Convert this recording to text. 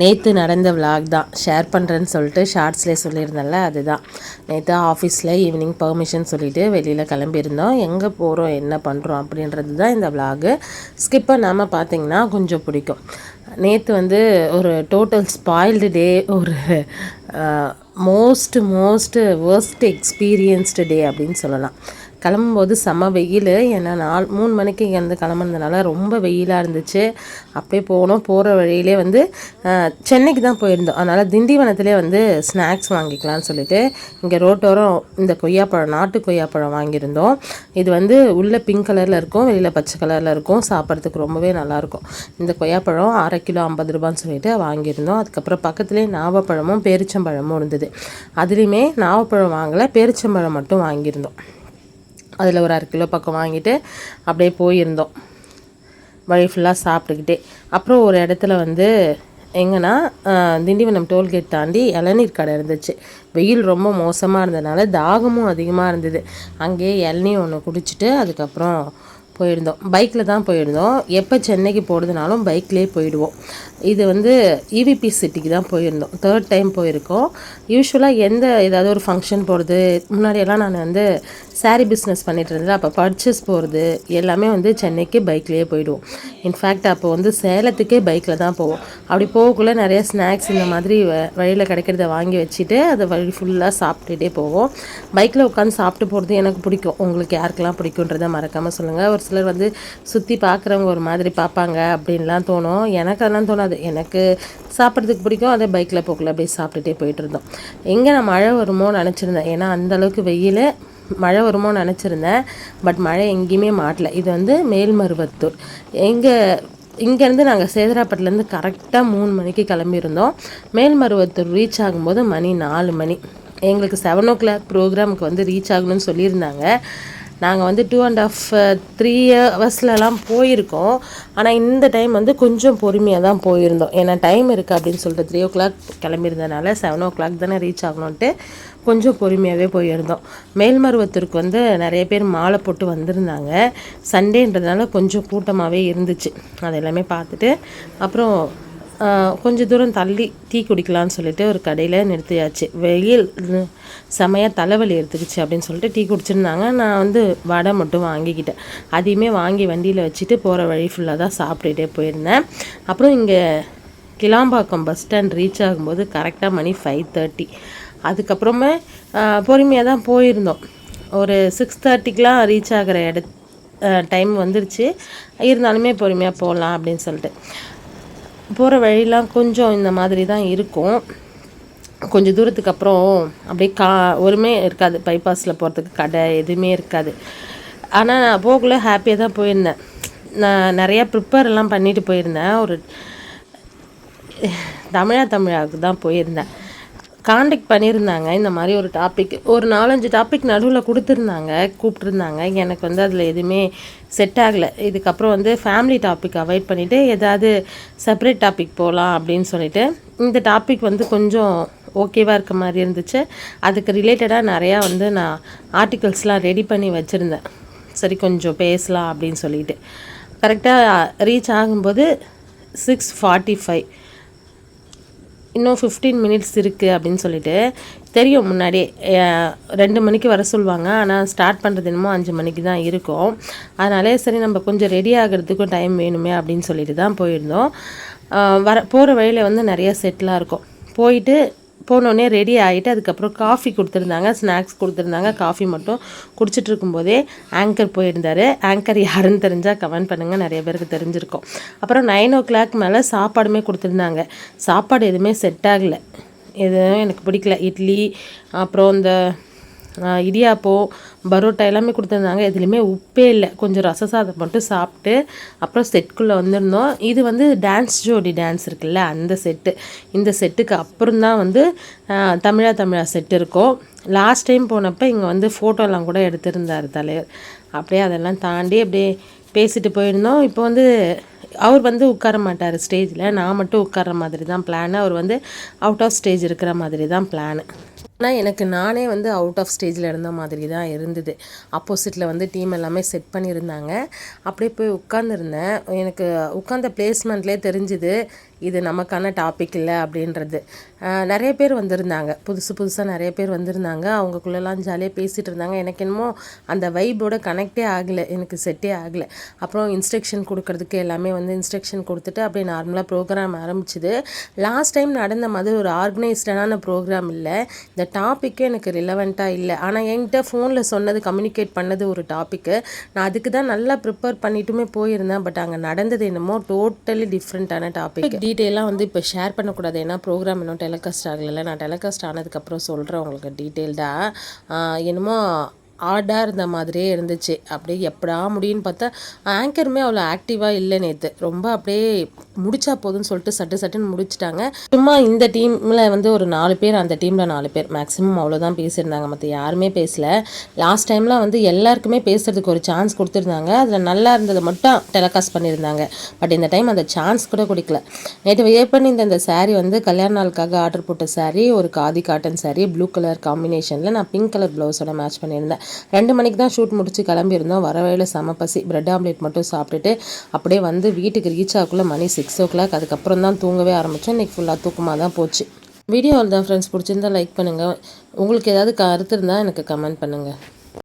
நேற்று நடந்த விலாக் தான். ஷேர் பண்ணுறேன்னு சொல்லிட்டு ஷார்ட்ஸ்லேயே சொல்லியிருந்தேன்ல அதுதான். நேற்று ஆஃபீஸில் ஈவினிங் பர்மிஷன் சொல்லிவிட்டு வெளியில் கிளம்பியிருந்தோம். எங்கே போகிறோம் என்ன பண்ணுறோம் அப்படின்றது தான் இந்த விலாகு ஸ்கிப் பண்ணாமல் பார்த்தீங்கன்னா கொஞ்சம் பிடிக்கும். நேற்று வந்து ஒரு டோட்டல் ஸ்பாயில்டு டே ஒரு most most worst experienced day அப்படின்னு சொல்லலாம். கிளம்பும்போது செம்ம வெயில். ஏன்னா நாலு மூணு மணிக்கு இங்கேருந்து கிளம்புனதுனால ரொம்ப வெயிலாக இருந்துச்சு. அப்பயே போனோம். போகிற வழியிலே வந்து சென்னைக்கு தான் போயிருந்தோம். அதனால் திண்டிவனத்திலே வந்து ஸ்நாக்ஸ் வாங்கிக்கலாம்னு சொல்லிட்டு இங்கே ரோட்டோரம் இந்த கொய்யாப்பழம் நாட்டு கொய்யாப்பழம் வாங்கியிருந்தோம். இது வந்து உள்ளே பிங்க் கலரில் இருக்கும் வெளியில் பச்சை கலரில் இருக்கும். சாப்பிட்றதுக்கு ரொம்பவே நல்லாயிருக்கும் இந்த கொய்யாப்பழம் அரை கிலோ ஐம்பது ரூபான்னு சொல்லிட்டு வாங்கியிருந்தோம். அதுக்கப்புறம் பக்கத்துலேயே நாவப்பழமும் பேரிச்சம்பழமும் இருந்தது. அதுலேயுமே நாவப்பழம் வாங்கலை பேரிச்சம்பழம் மட்டும் வாங்கியிருந்தோம். அதில் ஒரு அரை கிலோ பக்கம் வாங்கிட்டு அப்படியே போயிருந்தோம். வழி ஃபுல்லாக சாப்பிட்டுக்கிட்டே. அப்புறம் ஒரு இடத்துல வந்து எங்கன்னா திண்டிவனம் டோல்கேட் தாண்டி இளநீர் கடை இருந்துச்சு. வெயில் ரொம்ப மோசமாக இருந்ததுனால தாகமும் அதிகமாக இருந்தது. அங்கேயே இளநீ ஒன்று குடிச்சிட்டு அதுக்கப்புறம் போயிருந்தோம். பைக்கில் தான் போயிருந்தோம். எப்போ சென்னைக்கு போகிறதுனாலும் பைக்லேயே போயிடுவோம். இது வந்து இவிபி சிட்டிக்கு தான் போயிருந்தோம். தேர்ட் டைம் போயிருக்கோம். யூஸ்வலாக எந்த ஏதாவது ஒரு ஃபங்க்ஷன் போகிறது முன்னாடியெல்லாம் நான் வந்து சாரீ பிஸ்னஸ் பண்ணிகிட்டு இருந்தது அப்போ பர்ச்சேஸ் போகிறது எல்லாமே வந்து சென்னைக்கு பைக்லேயே போயிடுவோம் இன்ஃபேக்ட் அப்போ வந்து சேலத்துக்கே பைக்கில் தான் போவோம். அப்படி போகக்குள்ளே நிறைய ஸ்நாக்ஸ் இந்த மாதிரி வழியில் கிடைக்கிறத வாங்கி வச்சுட்டு அதை வழி ஃபுல்லாக சாப்பிட்டுட்டே போவோம். பைக்கில் உட்காந்து சாப்பிட்டு போகிறது எனக்கு பிடிக்கும். உங்களுக்கு யாருக்கெல்லாம் பிடிக்குன்றதை மறக்காமல் சொல்லுங்கள் ஒரு சிலர் வந்து சுற்றி பார்க்குறவங்க ஒரு மாதிரி பார்ப்பாங்க அப்படின்லாம் தோணும். எனக்கு அதெல்லாம் தோணாது. எனக்கு சாப்பிட்றதுக்கு பிடிக்கும். அதே பைக்கில் போகல அப்படியே சாப்பிட்டுட்டே போயிட்டு இருந்தோம். எங்கே நான் மழை வருமோ நினச்சிருந்தேன். ஏன்னா அந்தளவுக்கு வெயில். மழை வருமோ நினச்சிருந்தேன். பட் மழை எங்கேயுமே மாட்டல. இது வந்து மேல்மருவத்தூர். எங்கள் இங்கேருந்து நாங்கள் சேதராப்பட்டிலேருந்து கரெக்டாக மூணு மணிக்கு கிளம்பியிருந்தோம். மேல்மருவத்தூர் ரீச் ஆகும்போது மணி நாலு மணி. எங்களுக்கு செவன் ஓ கிளாக் ப்ரோக்ராமுக்கு வந்து ரீச் ஆகணும்னு சொல்லியிருந்தாங்க. நாங்கள் வந்து டூ அண்ட் ஆஃப் த்ரீ ஹவர்ஸ்லலாம் போயிருக்கோம். ஆனால் இந்த டைம் வந்து கொஞ்சம் பொறுமையாக தான் போயிருந்தோம். ஏன்னா டைம் இருக்குது அப்படின்னு சொல்லிட்டு த்ரீ ஓ கிளாக் கிளம்பியிருந்தனால செவன் ஓ கிளாக் தானே ரீச் ஆகணுன்ட்டு கொஞ்சம் பொறுமையாகவே போயிருந்தோம். மேல்மருவத்தூருக்கு வந்து நிறைய பேர் மாலை போட்டு வந்திருந்தாங்க. சண்டேன்றதுனால கொஞ்சம் கூட்டமாகவே இருந்துச்சு. அது எல்லாமே பார்த்துட்டு அப்புறம் கொஞ்சம் தூரம் தள்ளி டீ குடிக்கலான்னு சொல்லிட்டு ஒரு கடையில் நிறுத்தியாச்சு. வெயில் செமையாக தலைவலி எடுத்துக்கிச்சு அப்படின்னு சொல்லிட்டு டீ குடிச்சிருந்தாங்க. நான் வந்து வடை மட்டும் வாங்கிக்கிட்டேன். அதையுமே வாங்கி வண்டியில் வச்சுட்டு போகிற வழி ஃபுல்லாக தான் சாப்பிட்டுட்டே போயிருந்தேன். அப்புறம் இங்கே கிளாம்பாக்கம் பஸ் ஸ்டாண்ட் ரீச் ஆகும்போது கரெக்டாக மணி ஃபைவ் தேர்ட்டி அதுக்கப்புறமே பொறுமையாக தான் போயிருந்தோம். ஒரு சிக்ஸ் தேர்ட்டிக்கெலாம் ரீச் ஆகிற இட டைம் வந்துருச்சு. இருந்தாலுமே பொறுமையாக போகலாம் அப்படின்னு சொல்லிட்டு. போகிற வழியெலாம் கொஞ்சம் இந்த மாதிரி தான் இருக்கும். கொஞ்சம் தூரத்துக்கு அப்புறம் அப்படியே கா ஒருமே இருக்காது. பைபாஸில் போகிறதுக்கு கடை எதுவுமே இருக்காது. ஆனால் நான் போகல ஹாப்பியாக தான் போயிருந்தேன். நான் நிறையா ப்ரிப்பேர்லாம் பண்ணிட்டு போயிருந்தேன். ஒரு தமிழா தமிழாவுக்கு தான் போயிருந்தேன். காண்டக்ட் பண்ணியிருந்தாங்க. இந்த மாதிரி ஒரு டாபிக் ஒரு நாலஞ்சு டாபிக் நடுவில் கொடுத்துருந்தாங்க கூப்பிட்ருந்தாங்க எனக்கு வந்து அதில் எதுவுமே செட் ஆகலை. இதுக்கப்புறம் வந்து ஃபேமிலி டாபிக் அவாய்ட் பண்ணிவிட்டு ஏதாவது செப்பரேட் டாபிக் போகலாம் அப்படின்னு சொல்லிட்டு இந்த டாபிக் வந்து கொஞ்சம் ஓகேவாக இருக்க மாதிரி இருந்துச்சு. அதுக்கு ரிலேட்டடாக நிறையா வந்து நான் ஆர்டிகல்ஸ்லாம் ரெடி பண்ணி வச்சுருந்தேன். சரி கொஞ்சம் பேசலாம் அப்படின்னு சொல்லிட்டு. கரெக்டாக ரீச் ஆகும்போது சிக்ஸ் ஃபார்ட்டி ஃபைவ் இன்னும் ஃபிஃப்டீன் மினிட்ஸ் இருக்குது அப்படின்னு சொல்லிட்டு தெரியும் முன்னாடியே. ரெண்டு மணிக்கு வர சொல்லுவாங்க. ஆனால் ஸ்டார்ட் பண்ணுறது என்னமோ அஞ்சு மணிக்கு தான் இருக்கும். அதனாலே சரி நம்ம கொஞ்சம் ரெடி ஆகிறதுக்கும் டைம் வேணுமே அப்படின்னு சொல்லிட்டு தான் போயிருந்தோம். வர போகிற வழியில் வந்து நிறைய செட்டிலாக இருக்கும். போயிட்டு போனோடனே ரெடி ஆகிட்டு அதுக்கப்புறம் காஃபி கொடுத்துருந்தாங்க ஸ்நாக்ஸ் கொடுத்துருந்தாங்க. காஃபி மட்டும் குடிச்சிட்டு இருக்கும்போதே ஆங்கர் போயிருந்தார். ஆங்கர் யாருன்னு தெரிஞ்சால் கமெண்ட் பண்ணுங்கள் நிறைய பேருக்கு தெரிஞ்சிருக்கோம். அப்புறம் நைன் ஓ கிளாக் மேலே சாப்பாடுமே கொடுத்துருந்தாங்க. சாப்பாடு எதுவுமே செட் ஆகலை. எதுவும் எனக்கு பிடிக்கல. இட்லி அப்புறம் இந்த இடியாப்பம் பரோட்டா எல்லாமே கொடுத்துருந்தாங்க. எதுலேயுமே உப்பே இல்லை. கொஞ்சம் ரச சாதம் மட்டும் சாப்பிட்டு அப்புறம் செட்டுக்குள்ளே வந்திருந்தோம். இது வந்து டான்ஸ் ஜோடி டான்ஸ் இருக்குல்ல அந்த செட்டு இந்த செட்டுக்கு அப்புறம் தான் வந்து தமிழா தமிழா செட்டு இருக்கும். லாஸ்ட் டைம் போனப்போ இங்கே வந்து ஃபோட்டோலாம் கூட எடுத்திருந்தார் தலைவர். அப்படியே அதெல்லாம் தாண்டி அப்படியே பேசிட்டு போயிருந்தோம். இப்போ வந்து அவர் வந்து உட்கார மாட்டார் ஸ்டேஜில். நான் மட்டும் உட்கார மாதிரி தான் பிளான் அவர் வந்து அவுட் ஆஃப் ஸ்டேஜ் இருக்கிற மாதிரி தான் பிளான் ஆனால் எனக்கு நானே வந்து அவுட் ஆஃப் ஸ்டேஜில் இருந்த மாதிரி தான் இருந்தது ஆப்போசிட்டில் வந்து டீம் எல்லாமே செட் பண்ணியிருந்தாங்க. அப்படியே போய் உட்காந்துருந்தேன் எனக்கு உட்காந்த பிளேஸ்மெண்ட்லேயே தெரிஞ்சுது இது நமக்கான டாபிக் இல்லை அப்படின்றது. நிறைய பேர் வந்திருந்தாங்க. புதுசு புதுசாக நிறைய பேர் வந்திருந்தாங்க. அவங்கக்குள்ளெல்லாம் ஜாலியாக பேசிகிட்டு இருந்தாங்க. எனக்கு என்னமோ அந்த வைப்போட கனெக்டே ஆகலை. எனக்கு செட்டே ஆகலை. அப்புறம் இன்ஸ்ட்ரக்ஷன் கொடுக்கறதுக்கு எல்லாமே வந்து இன்ஸ்ட்ரக்ஷன் கொடுத்துட்டு அப்படியே நார்மலாக ப்ரோக்ராம் ஆரம்பிச்சுது. லாஸ்ட் டைம் நடந்த மாதிரி ஒரு ஆர்கனைஸ்டான ப்ரோக்ராம் இல்லை. இந்த டாப்பிக்கே எனக்கு ரிலவெண்ட்டாக இல்லை. ஆனால் என்கிட்ட ஃபோனில் சொன்னது கம்யூனிகேட் பண்ணது ஒரு டாப்பிக்கு நான் அதுக்கு தான் நல்லா ப்ரிப்பேர் பண்ணிட்டுமே போயிருந்தேன். பட் அங்கே நடந்தது என்னமோ டோட்டலி டிஃப்ரெண்ட்டான டாபிக் டீட்டெயிலாக வந்து இப்போ ஷேர் பண்ணக்கூடாது. ஏன்னா ப்ரோக்ராம் இன்னும் டெலிகாஸ்ட் ஆகலை நான் டெலிகாஸ்ட் ஆனதுக்கப்புறம் சொல்கிறேன் உங்களுக்கு டீட்டெயில்டாக என்னமோ ஆடாக இருந்த மாதிரியே இருந்துச்சு. அப்படியே எப்படா முடியும்னு பார்த்தா ஆங்கருமே அவ்வளோ ஆக்டிவாக இல்லை நேற்று ரொம்ப அப்படியே முடிச்சா போதும்னு சொல்லிட்டு சட்டு சட்டுன்னு முடிச்சிட்டாங்க. சும்மா இந்த டீமில் வந்து ஒரு நாலு பேர் அந்த டீமில் நாலு பேர். மேக்ஸிமம் அவ்வளோதான் பேசியிருந்தாங்க. மற்ற யாருமே பேசல. லாஸ்ட் டைம்லாம் வந்து எல்லாருக்குமே பேசுறதுக்கு ஒரு சான்ஸ் கொடுத்துருந்தாங்க. அதில் நல்லா இருந்ததை மட்டும் டெலகாஸ்ட் பண்ணியிருந்தாங்க. பட் இந்த டைம் அந்த சான்ஸ் கூட கொடுக்கல. நேற்று வியர் பண்ணி இந்த சாரீ வந்து கல்யாண நாளுக்காக ஆர்டர் போட்ட சாரீ ஒரு khadi cotton sari blue colour காம்பினேஷனில் நான் பிங்க் கலர் ப்ளவுஸோட மேட்ச் பண்ணியிருந்தேன். ரெண்டு மணிக்கு தான் ஷூட் முடிச்சு கிளம்பியிருந்தோம். வர வழியில செம பசி. பிரெட் ஆம்லேட் மட்டும் சாப்பிட்டுட்டு அப்படியே வந்து வீட்டுக்கு ரீச் ஆகக்குள்ளே மணி சிக்ஸ் ஓ கிளாக் அதுக்கப்புறம் தான் தூங்கவே ஆரம்பித்தோம் இன்றைக்கி ஃபுல்லாக தூக்கமாக தான் போச்சு. வீடியோவில் தான் ஃப்ரெண்ட்ஸ் பிடிச்சிருந்தா லைக் பண்ணுங்கள் உங்களுக்கு ஏதாவது கருத்து இருந்தால் எனக்கு கமெண்ட் பண்ணுங்கள்